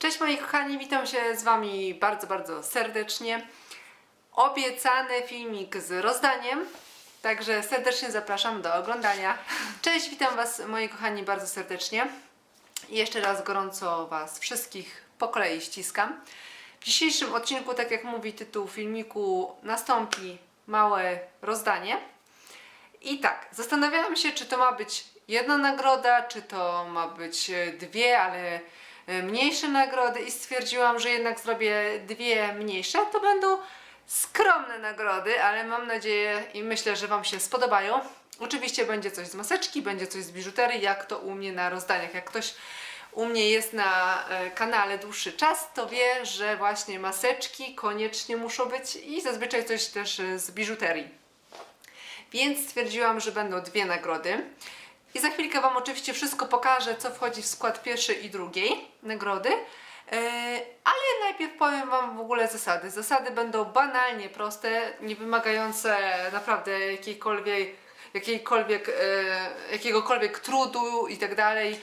Cześć moi kochani, witam się z Wami bardzo, bardzo serdecznie. Obiecany filmik z rozdaniem, także serdecznie zapraszam do oglądania. Cześć, witam Was moi kochani bardzo serdecznie. I jeszcze raz gorąco Was wszystkich po kolei ściskam. W dzisiejszym odcinku, tak jak mówi tytuł filmiku, nastąpi małe rozdanie. I tak, zastanawiałam się, czy to ma być jedna nagroda, czy to ma być dwie, ale mniejsze nagrody i stwierdziłam, że jednak zrobię dwie mniejsze. To będą skromne nagrody, ale mam nadzieję i myślę, że Wam się spodobają. Oczywiście będzie coś z maseczki, będzie coś z biżuterii, jak to u mnie na rozdaniach. Jak ktoś u mnie jest na e, kanale dłuższy czas, to wie, że właśnie maseczki koniecznie muszą być i zazwyczaj coś też e, z biżuterii. Więc stwierdziłam, że będą dwie nagrody. I za chwilkę Wam oczywiście wszystko pokażę, co wchodzi w skład pierwszej i drugiej nagrody. Yy, ale najpierw powiem Wam w ogóle zasady. Zasady będą banalnie proste, nie wymagające naprawdę jakiejkolwiek, jakiejkolwiek, yy, jakiegokolwiek trudu i tak dalej.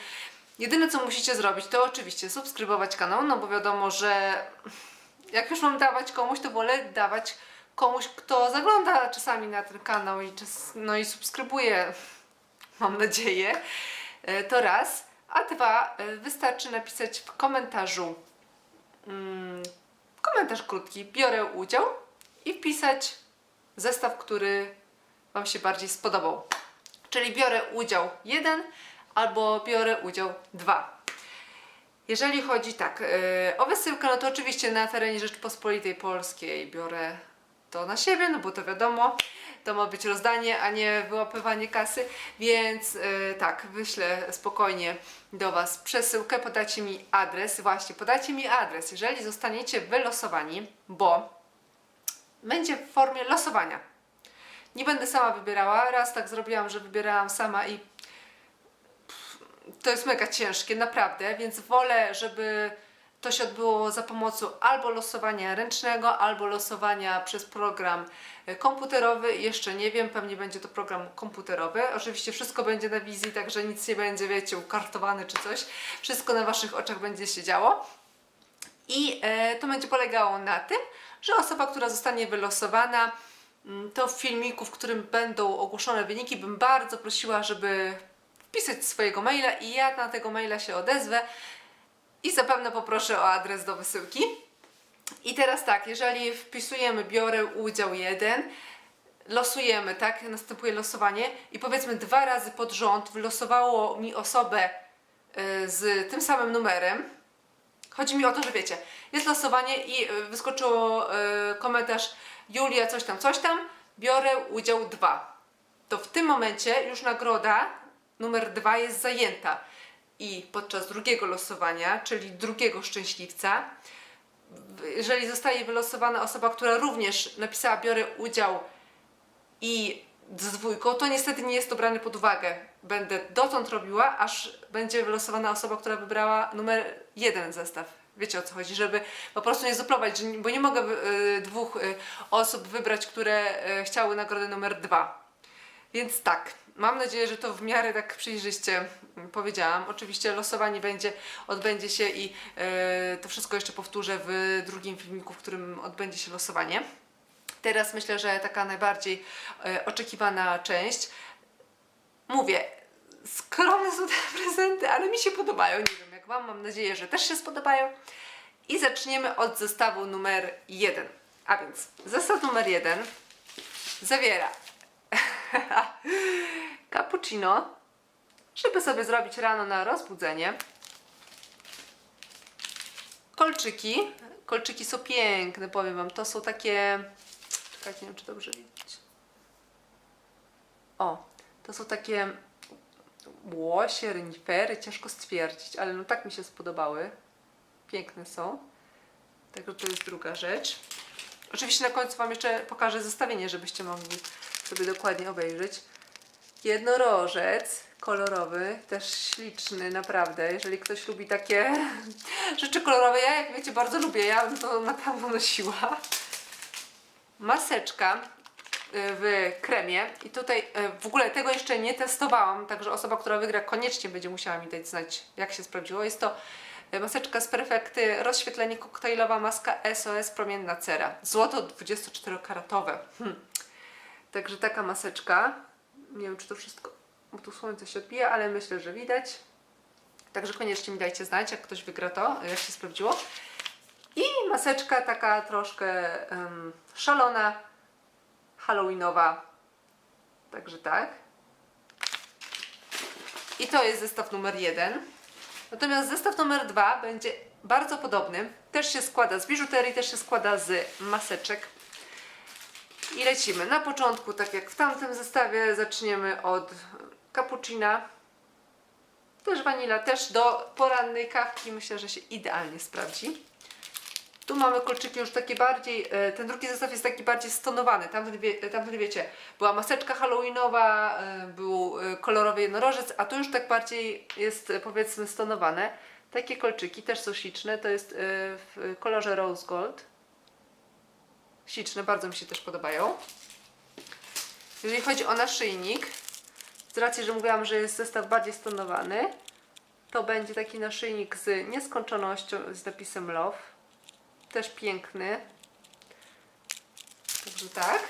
Jedyne co musicie zrobić to oczywiście subskrybować kanał, no bo wiadomo, że jak już mam dawać komuś, to wolę dawać komuś, kto zagląda czasami na ten kanał i, no i subskrybuje, mam nadzieję, E, to raz. A dwa, e, wystarczy napisać w komentarzu mm, komentarz krótki, biorę udział i wpisać zestaw, który Wam się bardziej spodobał. Czyli biorę udział jeden albo biorę udział dwa. Jeżeli chodzi tak yy, o wysyłkę, no to oczywiście na terenie Rzeczpospolitej Polskiej biorę to na siebie, no bo to wiadomo, to ma być rozdanie, a nie wyłapywanie kasy, więc yy, tak, wyślę spokojnie do Was przesyłkę, podajcie mi adres, właśnie podajcie mi adres, jeżeli zostaniecie wylosowani, bo będzie w formie losowania. Nie będę sama wybierała, raz tak zrobiłam, że wybierałam sama i to jest mega ciężkie, naprawdę, więc wolę, żeby to się odbyło za pomocą albo losowania ręcznego, albo losowania przez program e, komputerowy. Jeszcze nie wiem, pewnie będzie to program komputerowy. Oczywiście wszystko będzie na wizji, także nic nie będzie, wiecie, ukartowane czy coś. Wszystko na Waszych oczach będzie się działo. I e, to będzie polegało na tym, że osoba, która zostanie wylosowana, mm, to w filmiku, w którym będą ogłoszone wyniki, bym bardzo prosiła, żeby wpisać swojego maila i ja na tego maila się odezwę i zapewne poproszę o adres do wysyłki. I teraz tak, jeżeli wpisujemy biorę udział jeden, losujemy, tak? Następuje losowanie i powiedzmy dwa razy pod rząd wylosowało mi osobę y, z tym samym numerem. Chodzi mi o to, że wiecie, jest losowanie i y, wyskoczyło y, komentarz Julia coś tam, coś tam, biorę udział dwa. To w tym momencie już nagroda numer dwa jest zajęta. I podczas drugiego losowania, czyli drugiego szczęśliwca, jeżeli zostaje wylosowana osoba, która również napisała biorę udział i z dwójką, to niestety nie jest to brane pod uwagę. Będę dotąd robiła, aż będzie wylosowana osoba, która wybrała numer jeden zestaw. Wiecie o co chodzi, żeby po prostu nie zuplować, bo nie mogę y, dwóch y, osób wybrać, które y, chciały nagrodę numer dwa. Więc tak, mam nadzieję, że to w miarę tak przejrzyście mm, powiedziałam. Oczywiście losowanie będzie, odbędzie się i e, to wszystko jeszcze powtórzę w drugim filmiku, w którym odbędzie się losowanie. Teraz myślę, że taka najbardziej e, oczekiwana część. Mówię, skromne są te prezenty, ale mi się podobają. Nie wiem jak Wam, mam nadzieję, że też się spodobają. I zaczniemy od zestawu numer jeden. A więc zestaw numer jeden zawiera cappuccino, żeby sobie zrobić rano na rozbudzenie. Kolczyki. Kolczyki są piękne, powiem Wam. To są takie... Czekajcie, nie wiem, czy dobrze widać. O, to są takie łosie, renifery, ciężko stwierdzić, ale no tak mi się spodobały. Piękne są. Także to jest druga rzecz. Oczywiście na końcu Wam jeszcze pokażę zestawienie, żebyście mogli sobie dokładnie obejrzeć. Jednorożec kolorowy, też śliczny, naprawdę. Jeżeli ktoś lubi takie rzeczy kolorowe, ja jak wiecie bardzo lubię, ja bym to na pewno nosiła. Maseczka y, w kremie i tutaj y, w ogóle tego jeszcze nie testowałam, także osoba, która wygra koniecznie będzie musiała mi dać znać jak się sprawdziło. Jest to E, Maseczka z Perfekty, rozświetlenie koktajlowa, maska SOS promienna cera. Złoto 24-karatowe. Hm. Także taka maseczka. Nie wiem, czy to wszystko, bo tu słońce się odbija, ale myślę, że widać. Także koniecznie mi dajcie znać, jak ktoś wygra to, jak się sprawdziło. I maseczka taka troszkę em, szalona, halloweenowa. Także tak. I to jest zestaw numer jeden. Natomiast zestaw numer dwa będzie bardzo podobny. Też się składa z biżuterii, też się składa z maseczek. I lecimy. Na początku, tak jak w tamtym zestawie, zaczniemy od cappuccina. Też wanila, też do porannej kawki myślę, że się idealnie sprawdzi. Tu mamy kolczyki już takie bardziej, e, ten drugi zestaw jest taki bardziej stonowany, tamten, wie, tamten wiecie, była maseczka halloweenowa, e, był e, kolorowy jednorożec, a tu już tak bardziej jest e, powiedzmy stonowane. Takie kolczyki też są śliczne, to jest e, w kolorze rose gold. Śliczne, bardzo mi się też podobają. Jeżeli chodzi o naszyjnik, z racji, że mówiłam, że jest zestaw bardziej stonowany, to będzie taki naszyjnik z nieskończonością, z napisem love. Też piękny. Także tak.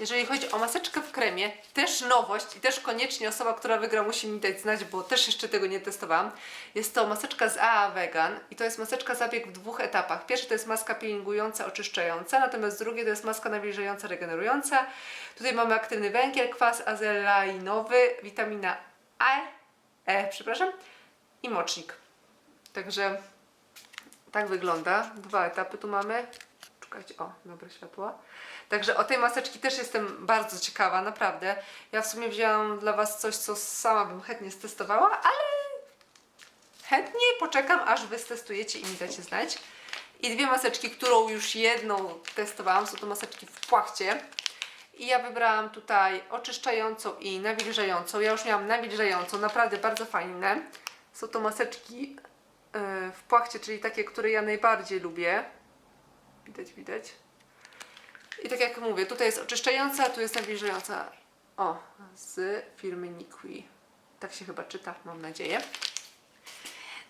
Jeżeli chodzi o maseczkę w kremie, też nowość i też koniecznie osoba, która wygra musi mi dać znać, bo też jeszcze tego nie testowałam. Jest to maseczka z AA Vegan i to jest maseczka zabieg w dwóch etapach. Pierwszy to jest maska peelingująca, oczyszczająca, natomiast drugie to jest maska nawilżająca, regenerująca. Tutaj mamy aktywny węgiel, kwas azelainowy, witamina A, E, przepraszam, i mocznik. Także tak wygląda. Dwa etapy tu mamy. O, dobre światło. Także o tej maseczki też jestem bardzo ciekawa, naprawdę. Ja w sumie wzięłam dla Was coś, co sama bym chętnie stestowała, ale chętnie poczekam, aż Wy stestujecie i mi dacie znać. I dwie maseczki, którą już jedną testowałam, są to maseczki w płachcie. I ja wybrałam tutaj oczyszczającą i nawilżającą. Ja już miałam nawilżającą, naprawdę bardzo fajne. Są to maseczki yy, w płachcie, czyli takie, które ja najbardziej lubię. Widać, widać. I tak jak mówię, tutaj jest oczyszczająca, tu jest nawilżająca. O, z firmy Nikwi. Tak się chyba czyta, mam nadzieję.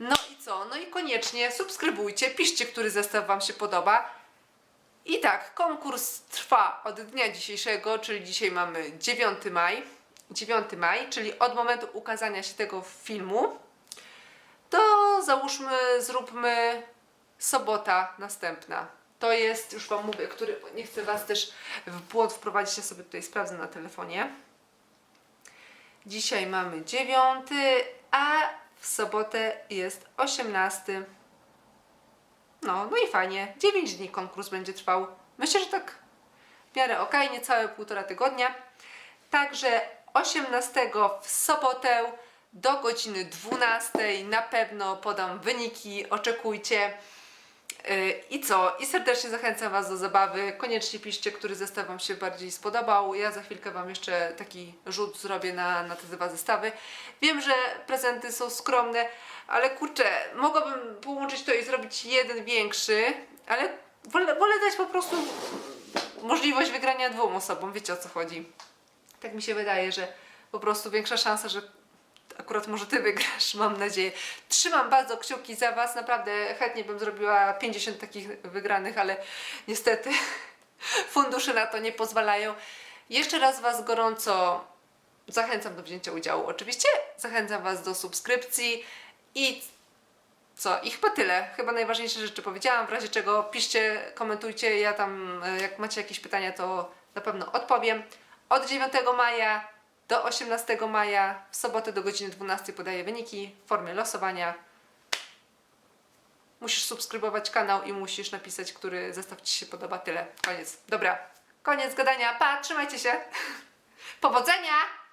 No i co? No i koniecznie subskrybujcie, piszcie, który zestaw Wam się podoba. I tak, konkurs trwa od dnia dzisiejszego, czyli dzisiaj mamy 9 maj. 9 maj, czyli od momentu ukazania się tego filmu to załóżmy, zróbmy sobota następna. To jest, już Wam mówię, który, nie chcę Was też w błąd wprowadzić, ja sobie tutaj sprawdzę na telefonie. Dzisiaj mamy 9, a w sobotę jest 18. No, no i fajnie. 9 dni konkurs będzie trwał. Myślę, że tak w miarę ok, niecałe półtora tygodnia. Także 18 w sobotę do godziny 12 na pewno podam wyniki, oczekujcie. Yy, I co? I serdecznie zachęcam Was do zabawy. Koniecznie piszcie, który zestaw Wam się bardziej spodobał. Ja za chwilkę Wam jeszcze taki rzut zrobię na, na te dwa zestawy. Wiem, że prezenty są skromne, ale kurczę, mogłabym połączyć to i zrobić jeden większy, ale wolę, wolę dać po prostu możliwość wygrania dwóm osobom. Wiecie o co chodzi. Tak mi się wydaje, że po prostu większa szansa, że akurat może Ty wygrasz, mam nadzieję. Trzymam bardzo kciuki za Was, naprawdę chętnie bym zrobiła 50 takich wygranych, ale niestety fundusze na to nie pozwalają. Jeszcze raz Was gorąco zachęcam do wzięcia udziału. Oczywiście zachęcam Was do subskrypcji i co? I chyba tyle. Chyba najważniejsze rzeczy powiedziałam. W razie czego piszcie, komentujcie. Ja tam, e, jak macie jakieś pytania, to na pewno odpowiem. Od 9 maja do 18 maja, w sobotę do godziny 12 podaję wyniki w formie losowania. Musisz subskrybować kanał i musisz napisać, który zestaw Ci się podoba. Tyle. Koniec. Dobra. Koniec gadania. Pa, trzymajcie się. Powodzenia!